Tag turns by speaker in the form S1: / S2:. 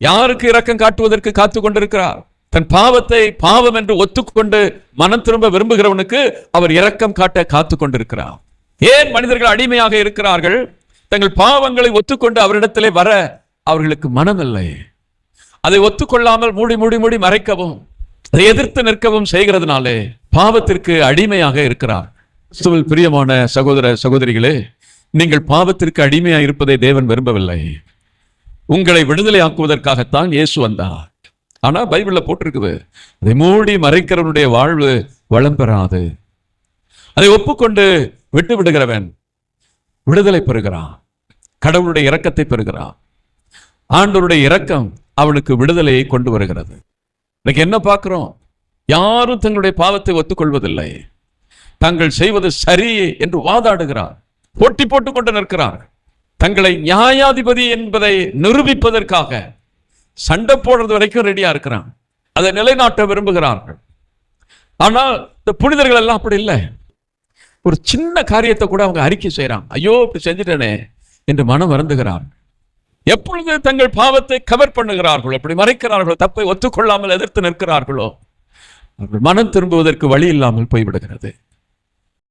S1: யாருக்கு இரக்கம் காட்டுவதற்கு காத்து கொண்டிருக்கிறார்? தன் பாவத்தை பாவம் என்று ஒத்துக்கொண்டு மனம் திரும்ப விரும்புகிறவனுக்கு அவர் இரக்கம் காட்ட காத்து கொண்டிருக்கிறார். ஏன் மனிதர்கள் அடிமையாக இருக்கிறார்கள்? தங்கள் பாவங்களை ஒத்துக்கொண்டு அவரிடத்திலே வர அவர்களுக்கு மனமில்லை. அதை ஒத்துக்கொள்ளாமல் மூடி மூடி மூடி மறைக்கவும் அதை எதிர்த்து நிற்கவும் செய்கிறதுனாலே பாவத்திற்கு அடிமையாக இருக்கிறார். கிறிஸ்துவில் பிரியமான சகோதர சகோதரிகளே நீங்கள் பாவத்திற்கு அடிமையா இருப்பதை தேவன் விரும்பவில்லை. உங்களை விடுதலையாக்குவதற்காகத்தான் இயேசு வந்தார். ஆனால் பைபிளில் போட்டிருக்குது. அதை மூடி மறைக்கிறவனுடைய வாழ்வு வளம் பெறாது. அதை ஒப்புக்கொண்டு விட்டு விடுகிறவன் விடுதலை பெறுகிறான். கடவுளுடைய இரக்கத்தை பெறுகிறான். ஆண்டவருடைய இரக்கம் அவனுக்கு விடுதலையை கொண்டு வருகிறது. இன்னைக்கு என்ன பார்க்குறோம்? யாரும் தங்களுடைய பாவத்தை ஒத்துக்கொள்வதில்லை. தாங்கள் செய்வது சரி என்று வாதாடுகிறார். போட்டி போட்டு கொண்டு நிற்கிறார். தங்களை நியாயாதிபதி என்பதை நிரூபிப்பதற்காக சண்டை போடுறது வரைக்கும் ரெடியா இருக்கிறான். அதை நிலைநாட்ட விரும்புகிறார்கள். ஆனால் இந்த புனிதர்கள் எல்லாம் அப்படி இல்லை. ஒரு சின்ன காரியத்தை கூட அவங்க அறிக்கை செய்கிறாங்க ஐயோ இப்படி செஞ்சுட்டேனே என்று மனம் வருந்துகிறார் எப்பொழுது தங்கள் பாவத்தை கவர் பண்ணுகிறார்களோ அப்படி மறைக்கிறார்களோ தப்பை ஒத்துக்கொள்ளாமல் எதிர்த்து நிற்கிறார்களோ அவர்கள் மனம் திரும்புவதற்கு வழி இல்லாமல் போய்விடுகிறது.